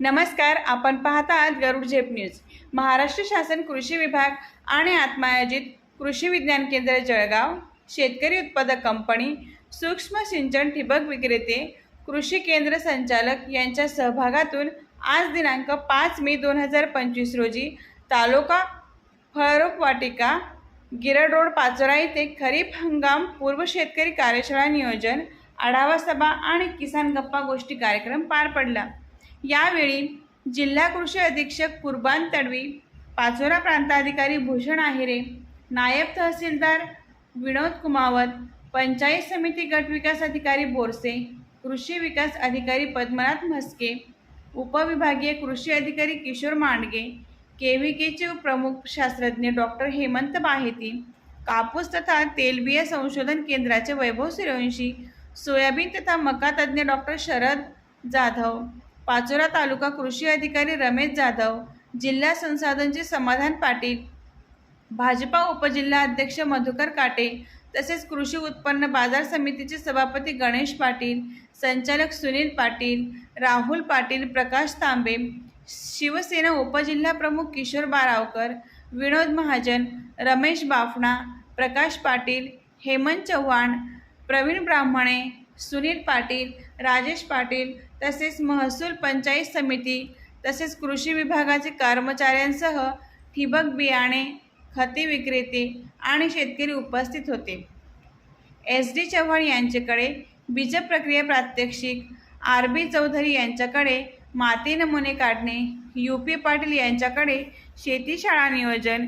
नमस्कार आपण पाहता आहात गरुड झेप न्यूज. महाराष्ट्र शासन कृषी विभाग आणि आत्मायोजित कृषी विज्ञान केंद्र जळगाव शेतकरी उत्पादक कंपनी सूक्ष्म सिंचन ठिबक विक्रेते कृषी केंद्र संचालक यांच्या सहभागातून आज दिनांक पाच मे दोन हजार पंचवीस रोजी तालुका फळरोप वाटिका गिरड रोड पाचोरा येथे खरीप हंगाम पूर्व शेतकरी कार्यशाळा नियोजन आढावा सभा आणि किसान गप्पा गोष्टी कार्यक्रम पार पडला. यावेळी जिल्हा कृषी अधीक्षक कुर्बान तडवी पाचोरा प्रांताधिकारी भूषण आहिरे नायब तहसीलदार विनोद कुमावत पंचायत समिती गट विकास अधिकारी बोरसे कृषी विकास अधिकारी पद्मनाथ म्हस्के उपविभागीय कृषी अधिकारी किशोर मांडगे केव्हीकेचे प्रमुख शास्त्रज्ञ डॉक्टर हेमंत बाहेती कापूस तथा तेलबिया संशोधन केंद्राचे वैभव सूर्यवंशी सोयाबीन तथा मका तज्ज्ञ डॉक्टर शरद जाधव. पाचोरा तालुका कृषी अधिकारी रमेश जाधव जिल्हा संसाधनचे समाधान पाटील भाजपा उपजिल्हा अध्यक्ष मधुकर काटे तसेच कृषी उत्पन्न बाजार समितीचे सभापती गणेश पाटील संचालक सुनील पाटील राहुल पाटील प्रकाश तांबे शिवसेना उपजिल्हा प्रमुख किशोर बारावकर विनोद महाजन रमेश बाफणा प्रकाश पाटील हेमंत चव्हाण प्रवीण ब्राह्मणे सुनील पाटील राजेश पाटील तसेच महसूल पंचायत समिती तसेच कृषी विभागाचे कर्मचाऱ्यांसह ठिबक बियाणे खते विक्रेते आणि शेतकरी उपस्थित होते. एस डी चव्हाण यांच्याकडे बीज प्रक्रिया प्रात्यक्षिक आर बी चौधरी यांच्याकडे माती नमुने काढणे यू पी पाटील यांच्याकडे शेतीशाळा नियोजन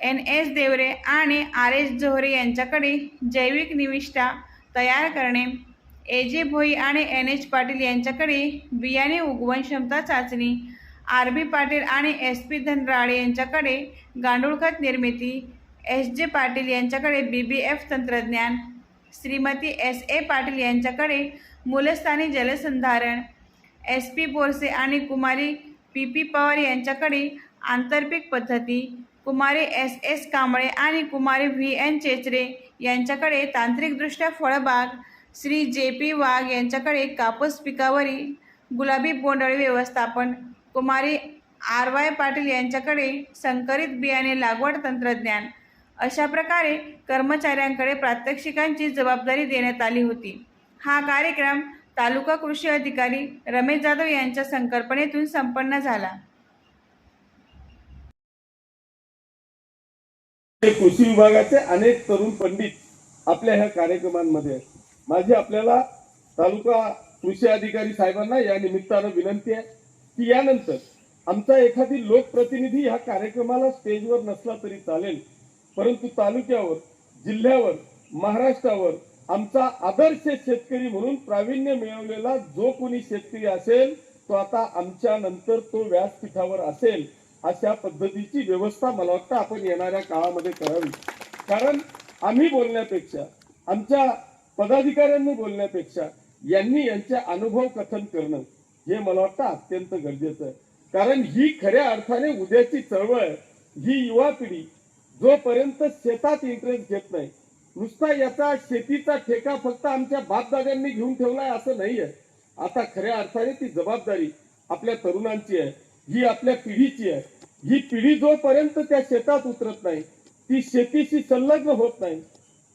एन एस देवरे आणि आर एस जोहरे यांच्याकडे जैविक निविष्ठा तयार करणे ए जे भोई आणि एन एच पाटील यांच्याकडे बियाणे उगवण क्षमता चाचणी. आर बी पाटील आणि एस पी धनराळे यांच्याकडे गांडूळ खत निर्मिती. एस जे पाटील यांच्याकडे बी बी एफ तंत्रज्ञान. श्रीमती एस ए पाटील यांच्याकडे मूलस्थानी जलसंधारण. एस पी बोरसे आणि कुमारी पी पी पवार यांच्याकडे आंतरपीक पद्धती. कुमारी एस एस कांबळे आणि कुमारी व्ही एन चेचरे यांच्याकडे तांत्रिकदृष्ट्या फळबाग. श्री जे पी वाघ यांच्याकडे कापूस पिकावरील गुलाबी बोंडअळी व्यवस्थापन कुमारी आर वाय पाटील यांच्याकडे संकरित बियाणे लागवड तंत्रज्ञान अशा प्रकारे कर्मचाऱ्यांकडे प्रात्यक्षिकांची जबाबदारी देण्यात आली होती. हा कार्यक्रम तालुका कृषी अधिकारी रमेश जाधव यांच्या संकल्पनेतून संपन्न झाला. कृषी विभागाचे अनेक तरुण पंडित आपल्या ह्या कार्यक्रमांमध्ये माझी आपल्याला तालुका कृषी अधिकारी साहेबांना या निमित्तानं विनंती आहे की यानंतर आमचा एखादी लोकप्रतिनिधी ह्या कार्यक्रमाला स्टेजवर नसला तरी चालेल परंतु तालुक्यावर जिल्ह्यावर महाराष्ट्रावर आमचा आदर्श शेतकरी म्हणून प्रावीण्य मिळवलेला जो कोणी शेतकरी असेल तो आता आमच्या नंतर तो व्यासपीठावर असेल अशा पद्धतीची व्यवस्था मला वाटतं आपण येणाऱ्या काळामध्ये करावी. कारण आम्ही बोलण्यापेक्षा आमच्या पदाधिकाऱ्यांनी बोलण्यापेक्षा यांनी यांच्या अनुभव कथन करणं हे मला वाटतं अत्यंत गरजेचं आहे कारण ही खऱ्या अर्थाने उद्याची चळवळ आहे. ही युवा पिढी जोपर्यंत शेतात इंटरेस्ट घेत नाही नुसता याचा शेतीचा ठेका फक्त आमच्या बापदाद्यांनी घेऊन ठेवलाय असं नाहीये आता खऱ्या अर्थाने ती जबाबदारी आपल्या तरुणांची आहे ही आपल्या पिढीची आहे ही पिढी जोपर्यंत त्या शेतात उतरत नाही ती शेतीशी संलग्न होत नाही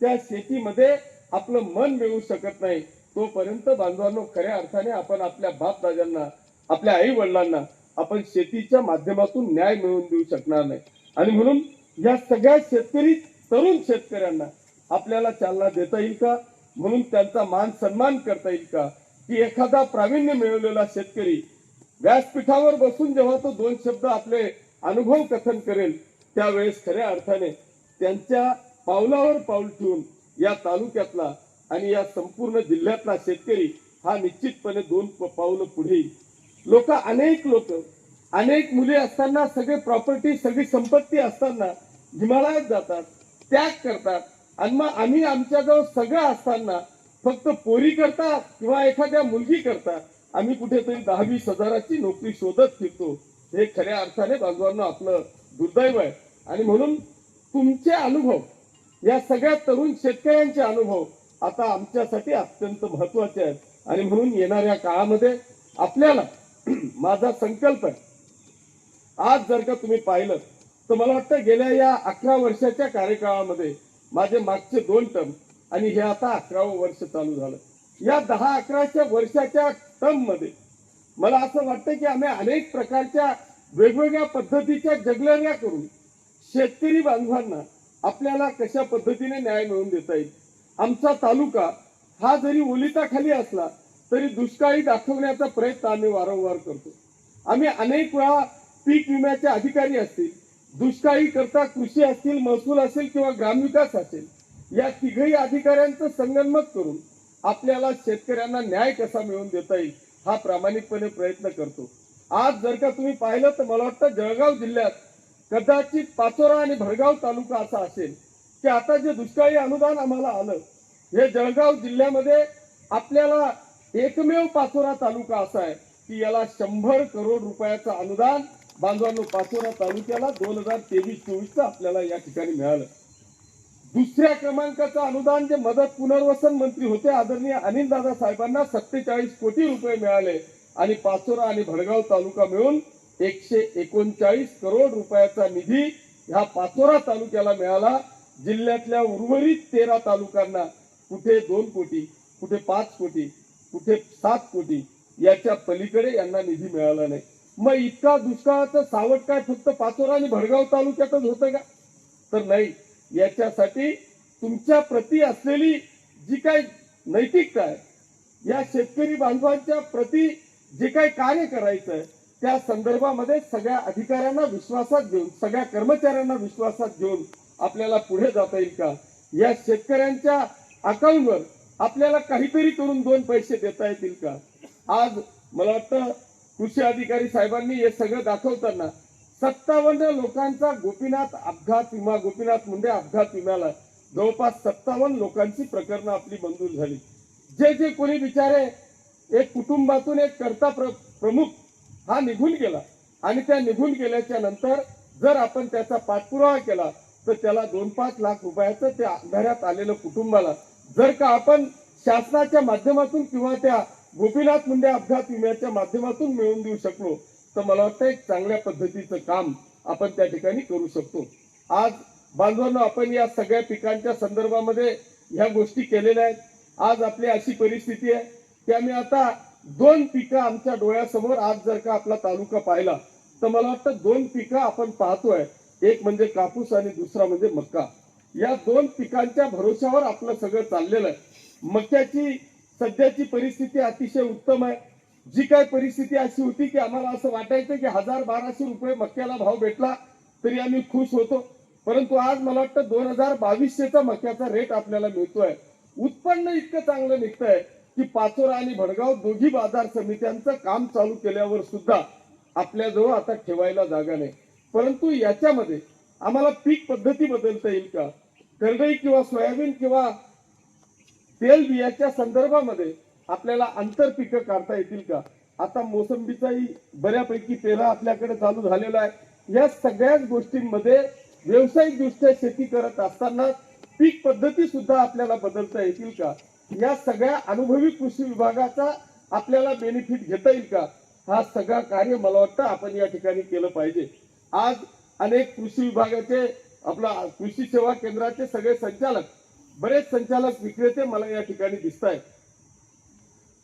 त्या शेतीमध्ये आपलं मन मिळवू शकत नाही. तोपर्यंत बांधवांनो खऱ्या अर्थाने आपण आपल्या बापदाद्यांना आपल्या आई वडिलांना आपण शेतीच्या माध्यमातून न्याय मिळवून देऊ शकणार नाही. आणि म्हणून या सगळ्या शेतकरी तरुण शेतकऱ्यांना आपल्याला चालना देता येईल का? म्हणून त्यांचा मान सन्मान करता येईल का? की एखादा प्रावीण्य मिळवलेला शेतकरी व्यासपीठावर बसून जेव्हा तो दोन शब्द आपले अनुभव कथन करेल त्यावेळेस खऱ्या अर्थाने त्यांच्या पावलावर पाऊल ठेवून या तालुक्यातला आणि या संपूर्ण जिल्ह्यातला शेतकरी हा निश्चितपणे दोन पावलं पुढे लोक अनेक लोक अनेक मुले असताना सगळे प्रॉपर्टी सगळी संपत्ती असताना हिमालयात जातात त्याग करतात. आणि मग आम्ही आमच्याजवळ सगळं असताना फक्त पोरी करता किंवा एखाद्या मुलगी करता आम्ही कुठेतरी दहा वीस हजाराची नोकरी शोधत फिरतो. हे खऱ्या अर्थाने बाजूंना आपलं दुर्दैव आहे. आणि म्हणून तुमचे अनुभव या सगळ्या तरुण शेतकऱ्यांचे अनुभव आता आमच्यासाठी अत्यंत महत्त्वाचे आहेत. आणि म्हणून येणाऱ्या काळामध्ये आपल्याला माझा संकल्प आहे. आज जर का तुम्ही पाहिलं तर मला वाटतं गेल्या या अकरा वर्षाच्या कार्यकाळामध्ये माझे मागचे दोन टर्म आणि हे आता अकरावं वर्ष चालू झालं. या दहा अकराच्या वर्षाच्या टर्ममध्ये मला असं वाटतं की आम्ही अनेक प्रकारच्या वेगवेगळ्या पद्धतीच्या जगलऱ्या करून शेतकरी बांधवांना आपल्याला कशा पद्धतीने न्याय मिळवून देता येईल? आमचा तालुका हा जरी ओलिताखाली असला तरी दुष्काळी दाखवण्याचा प्रयत्न आम्ही वारंवार करतो. आम्ही अनेक वेळा पीक विम्याचे अधिकारी असतील दुष्काळी करता कृषी असतील महसूल असेल किंवा ग्रामविकास असेल या तिघही अधिकाऱ्यांचं संगनमत करून आपल्याला शेतकऱ्यांना न्याय कसा मिळवून देता येईल हा प्रामाणिकपणे प्रयत्न करतो. आज जर का तुम्ही पाहिलं तर मला वाटतं जळगाव जिल्ह्यात कदाचित पाचोरा आणि भडगाव तालुका असा असेल की आता जे दुष्काळी अनुदान आम्हाला आलं हे जळगाव जिल्ह्यामध्ये आपल्याला एकमेव पाचोरा तालुका असा आहे की याला शंभर करोड रुपयाचं अनुदान बांधवांनो पाचोरा तालुक्याला दोन हजार तेवीस चोवीसचं आपल्याला या ठिकाणी मिळालं. दुसऱ्या क्रमांकाचं अनुदान जे मदत पुनर्वसन मंत्री होते आदरणीय अनिल दादा साहेबांना सत्तेचाळीस कोटी रुपये मिळाले आणि पाचोरा आणि भडगाव तालुका मिळून एकशे एकोणचाळीस करोड रुपयाचा निधी ह्या पाचोरा तालुक्याला मिळाला. जिल्ह्यातल्या उर्वरित तेरा तालुक्यांना कुठे दोन कोटी कुठे पाच कोटी कुठे सात कोटी याच्या पलीकडे यांना निधी मिळाला नाही. मग इतका दुष्काळाचं सावट काय फक्त पाचोरा आणि भडगाव तालुक्यातच होतं का? तर नाही. याच्यासाठी तुमच्या प्रती असलेली जी काय नैतिकता आहे या शेतकरी बांधवांच्या प्रती जे काही कार्य करायचं आहे त्या संदर्भामध्ये सगळ्या अधिकाऱ्यांना विश्वासात घेऊन सगळ्या कर्मचाऱ्यांना विश्वासात घेऊन आपल्याला पुढे जाता येईल का? या शेतकऱ्यांच्या अकाउंटवर आपल्याला काहीतरी करून दोन पैसे देता येतील का? आज मला वाटतं कृषी अधिकारी साहेबांनी हे सगळं दाखवताना सत्तावन्न लोकांचा गोपीनाथ अपघात विमा गोपीनाथ मुंडे अपघात विम्याला जवळपास सत्तावन्न लोकांची प्रकरणं आपली मंजूर झाली. जे जे कोणी बिचारे एक कुटुंबातून एक करता प्र, प्रमुख हा निघून गेला. आणि त्या निघून गेल्याच्यानंतर जर आपण त्याचा पाठपुरावा केला तर त्याला दोन पाच लाख रुपयाचं त्या अंधाऱ्यात आलेलं कुटुंबाला जर का आपण शासनाच्या माध्यमातून किंवा त्या गोपीनाथ मुंडे अपघात विम्याच्या माध्यमातून मिळवून देऊ शकलो तर मला वाटतं एक चांगल्या पद्धतीचं काम आपण त्या ठिकाणी करू शकतो. आज बांधवांनो आपण या सगळ्या पिकांच्या संदर्भामध्ये ह्या गोष्टी केलेल्या आहेत. आज आपली अशी परिस्थिती आहे की आम्ही आता दोन पिकं आमच्या डोळ्यासमोर आज जर का आपला तालुका पाहिला तर मला वाटतं दोन पिकं आपण पाहतोय. एक म्हणजे कापूस आणि दुसरा म्हणजे मक्का या दोन पिकांच्या भरोश्यावर आपलं सगळं चाललेलं आहे. मक्याची सध्याची परिस्थिती अतिशय उत्तम आहे. जी काय परिस्थिती अशी होती की आम्हाला असं वाटायचं की हजार बाराशे रुपये मक्याला भाव भेटला तरी आम्ही खुश होतो. परंतु आज मला वाटतं दोन हजार बावीसशेचा मक्याचा रेट आपल्याला मिळतोय. उत्पन्न इतकं चांगलं निघतंय. की पाचोरा आणि भडगाव दोघी बाजार समित्यांचं काम चालू केल्यावर सुद्धा आपल्याजवळ आता ठेवायला जागा नाही. परंतु याच्यामध्ये आम्हाला पीक पद्धती बदलता येईल का? करडई किंवा सोयाबीन किंवा तेल बियाच्या संदर्भामध्ये आपल्याला आंतर पिकं काढता येतील का? आता मोसंबीचाही बऱ्यापैकी पेरा आपल्याकडे चालू झालेला आहे. या सगळ्याच गोष्टींमध्ये व्यावसायिक दृष्ट्या शेती करत असताना पीक पद्धती सुद्धा आपल्याला बदलता येतील का? या सगळ्या अनुभवी कृषी विभागाचा आपल्याला बेनिफिट घेता येईल का? हा सगळा कार्य मला वाटतं आपण या ठिकाणी केलं पाहिजे. आज अनेक कृषी विभागाचे आपला कृषी सेवा केंद्राचे सगळे संचालक बरेच संचालक विक्रेते मला या ठिकाणी दिसत आहेत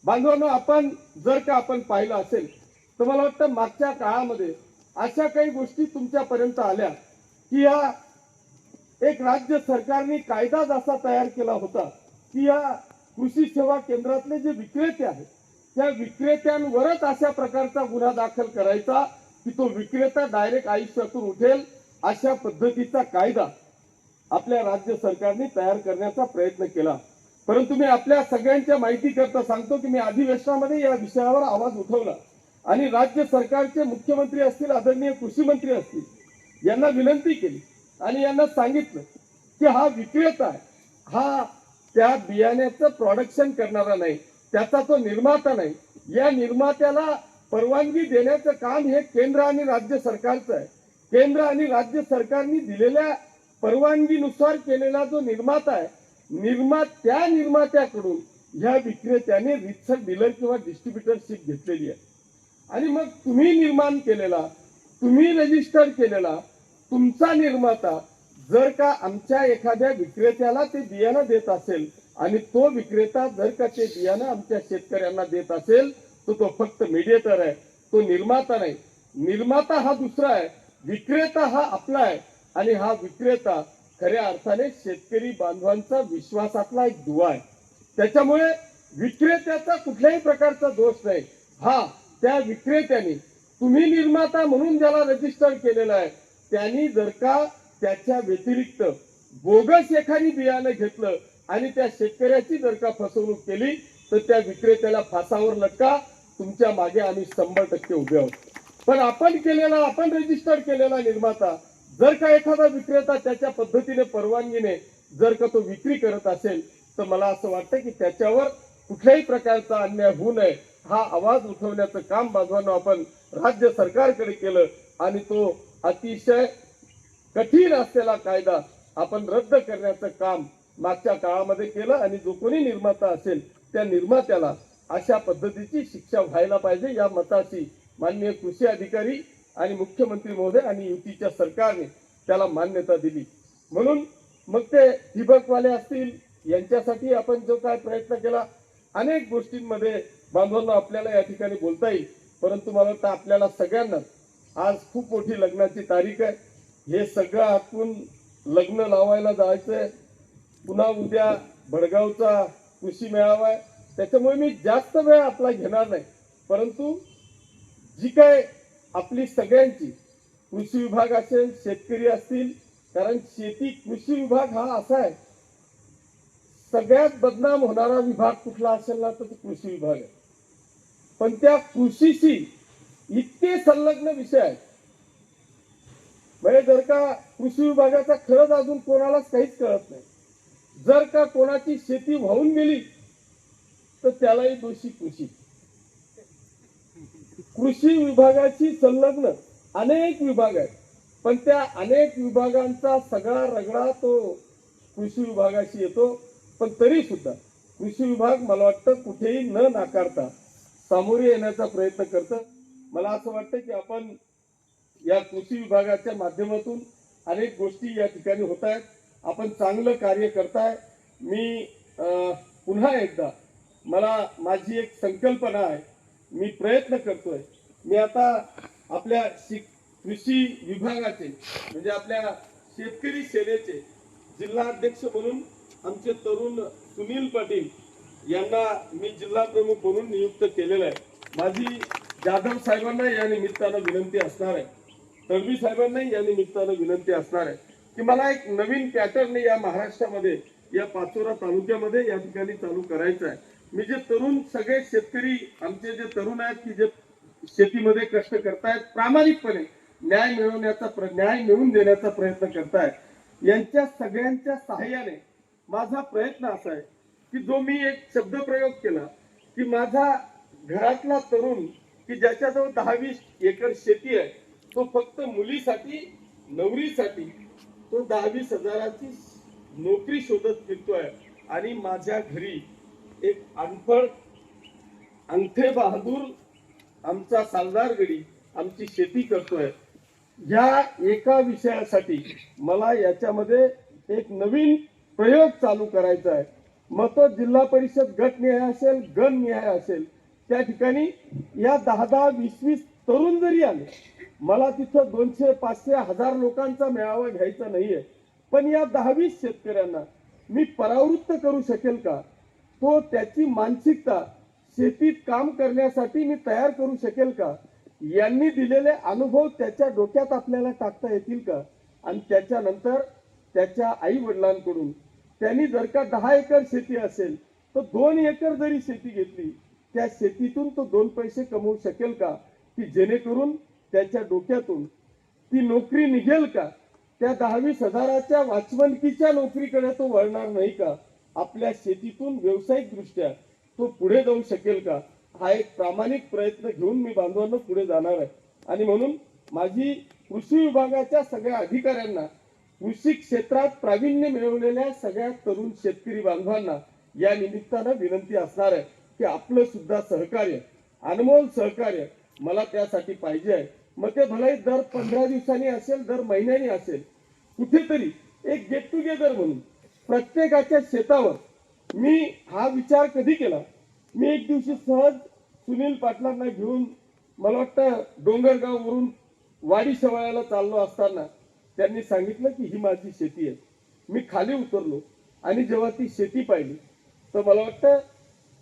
बांधवांनो आपण जर का आपण पाहिलं असेल तर मला वाटतं मागच्या काळामध्ये अशा काही गोष्टी तुमच्यापर्यंत आल्या की या एक राज्य सरकारने कायदाच असा तयार केला होता की या कृषी सेवा केंद्रातले जे विक्रेते आहेत त्या विक्रेत्यांवरच अशा प्रकारचा गुन्हा दाखल करायचा की तो विक्रेता डायरेक्ट आयुष्यातून उठेल अशा पद्धतीचा कायदा आपल्या राज्य सरकारने तयार करण्याचा प्रयत्न केला. परंतु मी आपल्या सगळ्यांच्या माहिती करता सांगतो की मी अधिवेशनामध्ये या विषयावर आवाज उठवला. आणि राज्य सरकारचे मुख्यमंत्री असतील आदरणीय कृषी मंत्री असतील यांना विनंती केली. आणि यांना सांगितलं की हा विक्रेता आहे हा त्या बियाण्याचं प्रोडक्शन करणारा नाही त्याचा तो निर्माता नाही. या निर्मात्याला परवानगी देण्याचं काम हे केंद्र आणि राज्य सरकारचं आहे. केंद्र आणि राज्य सरकारने दिलेल्या परवानगीनुसार केलेला जो निर्माता आहे निर्मा त्या निर्मात्याकडून ह्या विक्रेत्याने रितसर डीलर किंवा डिस्ट्रीब्युटरशिप घेतलेली आहे. आणि मग तुम्ही निर्माण केलेला तुम्ही रजिस्टर केलेला तुमचा निर्माता जर का आमच्या एखाद्या विक्रेत्याला ते बियाणं देत असेल आणि तो विक्रेता जर का ते बियाणं आमच्या शेतकऱ्यांना देत असेल तर तो फक्त मीडिएटर आहे तो निर्माता नाही. निर्माता हा दुसरा आहे विक्रेता हा आपला आहे आणि हा विक्रेता खऱ्या अर्थाने शेतकरी बांधवांचा विश्वासातला एक दुवा आहे. त्याच्यामुळे विक्रेत्याचा कुठल्याही प्रकारचा दोष नाही. हा त्या विक्रेत्याने तुम्ही निर्माता म्हणून ज्याला रजिस्टर केलेला आहे त्यांनी जर का त्याच्या व्यतिरिक्त बोगस एखादी बियाणं घेतलं आणि त्या शेतकऱ्याची जर का फसवणूक केली तर त्या विक्रेत्याला फासावर लटका. तुमच्या मागे आम्ही शंभर टक्के उभे आहोत. पण आपण केलेला आपण रजिस्टर केलेला निर्माता जर का एखादा विक्रेता त्याच्या पद्धतीने परवानगीने जर का तो विक्री करत असेल तर मला असं वाटतं की त्याच्यावर कुठल्याही प्रकारचा अन्याय होऊ नये. हा आवाज उठवण्याचं काम बाजूनं आपण राज्य सरकारकडे केलं आणि तो अतिशय कठीण असलेला कायदा आपण रद्द करण्याचं काम मागच्या काळामध्ये केलं आणि जो कोणी निर्माता असेल त्या निर्मात्याला अशा पद्धतीची शिक्षा व्हायला पाहिजे या मताशी माननीय कृषी अधिकारी आणि मुख्यमंत्री महोदय आणि युतीच्या सरकारने त्याला मान्यता दिली. म्हणून मग ते ठिबकवाले असतील यांच्यासाठी आपण जो काय प्रयत्न केला अनेक गोष्टींमध्ये बांधवांना आपल्याला या ठिकाणी बोलता येईल. परंतु मला वाटतं आपल्याला सगळ्यांना आज खूप मोठी लग्नाची तारीख आहे. हे सगळं आपण लग्न लावायला जायचंय. पुन्हा उद्या भडगावचा कृषी मेळावा आहे. त्याच्यामुळे मी जास्त वेळ आपला घेणार नाही. परंतु जी काय आपली सगळ्यांची कृषी विभाग असेल शेतकरी असतील कारण शेती कृषी विभाग हा असा आहे. सगळ्यात बदनाम होणारा विभाग कुठला असेल ना तर तो कृषी विभाग आहे. पण त्या कृषीशी इतके संलग्न विषय आहेत. म्हणजे जर का कृषी विभागाचा खरंच अजून कोणालाच काहीच कळत नाही. जर का कोणाची शेती वाहून गेली तर त्यालाही दोषी कृषी. कृषी विभागाची संलग्न अनेक विभाग आहेत. पण त्या अनेक विभागांचा सगळा रगडा तो कृषी विभागाशी येतो. पण तरी सुद्धा कृषी विभाग मला वाटतं कुठेही न नाकारता सामोरे येण्याचा प्रयत्न करतं. मला असं वाटतं की आपण या कृषी विभागाच्या माध्यमातून अनेक गोष्टी या ठिकाणी होत आहेत. आपण चांगलं कार्य करताय. मी पुन्हा एकदा मला माझी एक संकल्पना आहे. मी प्रयत्न करतोय. मी आता आपल्या शिक कृषी विभागाचे म्हणजे आपल्या शेतकरी सेनेचे जिल्हाध्यक्ष म्हणून आमचे तरुण सुनील पाटील यांना मी जिल्हा प्रमुख म्हणून नियुक्त केलेलं आहे. माझी जाधव साहेबांना या निमित्तानं विनंती असणार आहे. तडवी साहेबांनाही या निमित्तानं विनंती असणार आहे की मला एक नवीन पॅटर्न या महाराष्ट्रामध्ये या पाचोरा तालुक्यामध्ये या ठिकाणी चालू करायचं आहे. मी जे तरुण सगळे शेतकरी आमचे जे तरुण आहेत की जे शेतीमध्ये कष्ट करतायत प्रामाणिकपणे न्याय मिळवण्याचा प्र- न्याय मिळवून देण्याचा प्रयत्न करतायत. यांच्या सगळ्यांच्या सहाय्याने माझा प्रयत्न असा आहे की जो मी एक शब्दप्रयोग केला की माझा घरातला तरुण की ज्याच्याजवळ दहा वीस एकर शेती आहे तो फक्त मुलीसाठी नवरीसाठी तो दहा वीस हजाराची नोकरी शोधत फिरतोय. आणि माझ्या घरी एक अनफळ अंगठे बहादूर आमचा सालदार गडी आमची शेती करतोय. या एका विषयासाठी मला याच्यामध्ये एक नवीन प्रयोग चालू करायचा आहे. मग तो जिल्हा परिषद गटनिहाय असेल गणनिहाय असेल त्या ठिकाणी या दहा दहा वीस वीस तरुण जरी आले मला तिथं दोनशे पाचशे हजार लोकांचा मेळावा घ्यायचा नाहीये. पण या दहावीस शेतकऱ्यांना मी परावृत्त करू शकेल का? तो त्याची मानसिकता शेतीत काम करण्यासाठी मी तयार करू शकेल का? यांनी दिलेले अनुभव त्याच्या डोक्यात आपल्याला टाकता येतील का? आणि त्याच्यानंतर त्याच्या आई वडिलांकडून त्यांनी जर का दहा एकर शेती असेल तर दोन एकर जरी शेती घेतली त्या शेतीतून तो दोन पैसे कमवू शकेल का? की जेणेकरून त्याच्या डोक्यातून ती नोकरी निघेल का? त्या दहावीस हजाराच्या वाचवणकीच्या नोकरीकडे तो वळणार नाही का? आपल्या शेतीतून व्यावसायिक दृष्ट्या तो पुढे जाऊ शकेल का? हा एक प्रामाणिक प्रयत्न घेऊन मी बांधवांना पुढे जाणार आहे. आणि म्हणून माझी कृषी विभागाच्या सगळ्या अधिकाऱ्यांना कृषी क्षेत्रात प्रावीण्य मिळवलेल्या सगळ्या तरुण शेतकरी बांधवांना या निमित्तानं विनंती असणार आहे की आपलं सुद्धा सहकार्य अनमोल सहकार्य मला त्यासाठी पाहिजे आहे. मग ते भलाई दर पंधरा दिवसांनी असेल दर महिन्यानी असेल कुठेतरी एक गेट टुगेदर म्हणून प्रत्येकाच्या शेतावर मी हा विचार कधी केला? मी एक दिवशी सहज सुनील पाटलांना घेऊन मला वाटतं डोंगरगाववरून वाडी शेवाळ्याला चाललो असताना त्यांनी सांगितलं की ही माझी शेती आहे. मी खाली उतरलो आणि जेव्हा ती शेती पाहिली तर मला वाटतं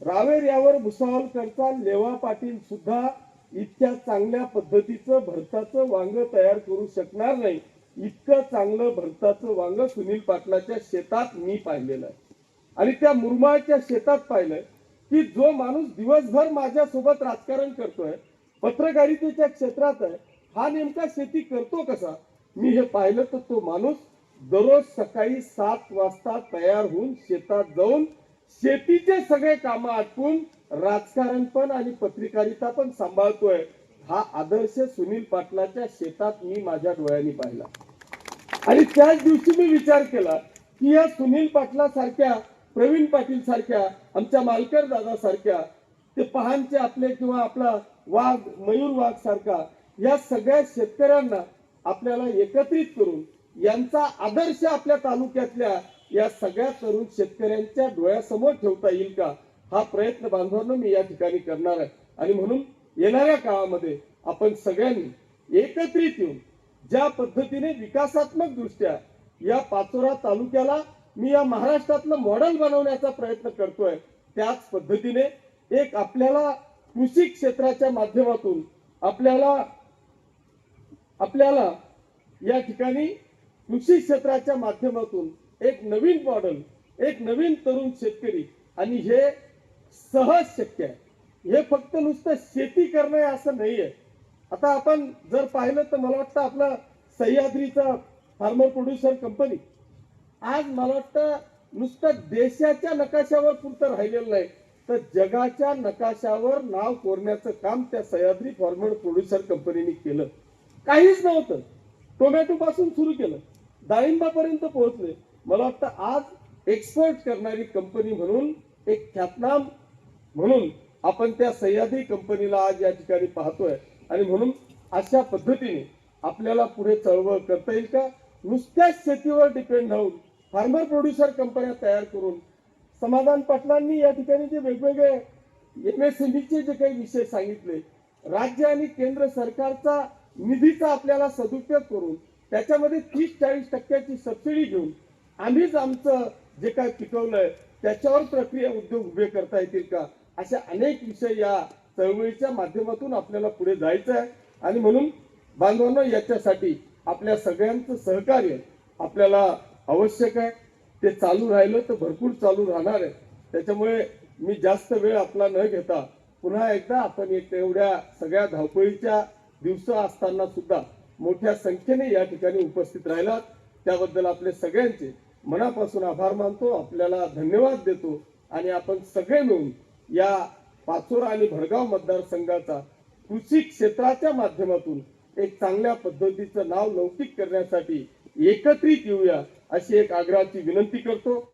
रावेर यावर भुसावलकरचा लेवा पाटील सुद्धा इतक्या चांगल्या पद्धतीचं भरताचं वांग तयार करू शकणार नाही. इतकं चांगलं भरताचं वांग सुनील पाटलाच्या शेतात मी पाहिलेलं आहे. आणि त्या मुरमाळच्या शेतात पाहिलंय की जो माणूस दिवसभर माझ्यासोबत राजकारण करतोय पत्रकारितेच्या क्षेत्रात आहे हा नेमका शेती करतो कसा? मी हे पाहिलं तर तो माणूस दररोज सकाळी सात वाजता तयार होऊन शेतात जाऊन शेतीचे सगळे कामं आटपून राजकारण पण आणि पत्रकारिता पण सांभाळतोय हा आदर्श सुनील पाटलाच्या शेतात मी माझ्या डोळ्यांनी पाहिला. आणि त्याच दिवशी मी विचार केला की या सुनील पाटला सारख्या प्रवीण पाटील सारख्या आमच्या मालकर दादा सारख्या ते पहानचे आपले किंवा आपला वाघ मयूर वाघ सारखा या सगळ्या शेतकऱ्यांना आपल्याला एकत्रित करून यांचा आदर्श आपल्या तालुक्यातल्या या सगळ्या तरुण शेतकऱ्यांच्या डोळ्यासमोर ठेवता येईल का? हा प्रयत्न बांधवांनो मी या ठिकाणी करणार आहे. आणि म्हणून येणाऱ्या काळामध्ये आपण सगळ्यांनी एकत्रित येऊन ज्या पद्धतीने विकासात्मक दृष्ट्या या पाचोरा तालुक्याला मी या महाराष्ट्रातलं मॉडेल बनवण्याचा प्रयत्न करतोय त्याच पद्धतीने एक आपल्याला कृषी क्षेत्राच्या माध्यमातून आपल्याला आपल्याला या ठिकाणी कृषी क्षेत्राच्या माध्यमातून एक नवीन मॉडेल एक नवीन तरुण शेतकरी आणि हे सहज शक्य आहे. हे फक्त नुसतं शेती करणं आहे असं नाहीये. आता आपण जर पाहिलं तर मला वाटतं आपला सह्याद्रीचा फार्मर प्रोड्युसर कंपनी आज मला वाटतं नुसतं देशाच्या नकाशावर पुरतं राहिलेलं नाही. तर जगाच्या नकाशावर नाव कोरण्याचं काम त्या सह्याद्री फॉर्मर प्रोड्युसर कंपनीने केलं. काहीच नव्हतं. टोमॅटो पासून सुरू केलं. डाळिंबापर्यंत पोहोचले. मला वाटतं आज एक्सपोर्ट करणारी कंपनी म्हणून एक ख्यातनाम म्हणून आपण त्या सह्याद्री कंपनीला आज या ठिकाणी पाहतोय. आणि म्हणून अशा पद्धतीने आपल्याला पुढे चळवळ करता येईल का? नुसत्याच शेतीवर डिपेंड राहून फार्मर प्रोड्युसर कंपन्या तयार करून समाधान पाटलांनी या ठिकाणी जे वेगवेगळे एम एस जे काही विषय सांगितले राज्य आणि केंद्र सरकारचा निधीचा आपल्याला सदुपयोग करून त्याच्यामध्ये तीस चाळीस टक्क्याची सबसिडी घेऊन आम्हीच आमचं जे काय पिकवलंय त्याच्यावर प्रक्रिया उद्योग उभे करता येतील का? अशा अनेक विषय या चळवळीच्या माध्यमातून आपल्याला पुढे जायचं आहे. आणि म्हणून बांधवांना याच्यासाठी आपल्या सगळ्यांचं सहकार्य आपल्याला आवश्यक आहे. ते चालू राहिलं तर भरपूर चालू राहणार आहे. त्याच्यामुळे मी जास्त वेळ आपला न घेता पुन्हा एकदा आपण एक एवढ्या सगळ्या धावपळीच्या दिवस असताना सुद्धा मोठ्या संख्येने या ठिकाणी उपस्थित राहिलात. त्याबद्दल आपले सगळ्यांचे मनापासून आभार मानतो. आपल्याला धन्यवाद देतो. आणि आपण सगळे मिळून या पाचोरा आणि भडगाव मतदारसंघाचा कृषी क्षेत्राच्या माध्यमातून एक चांगल्या पद्धतीचं नाव लौकिक करण्यासाठी एकत्रित येऊया अशी एक आग्रहाची विनंती करतो.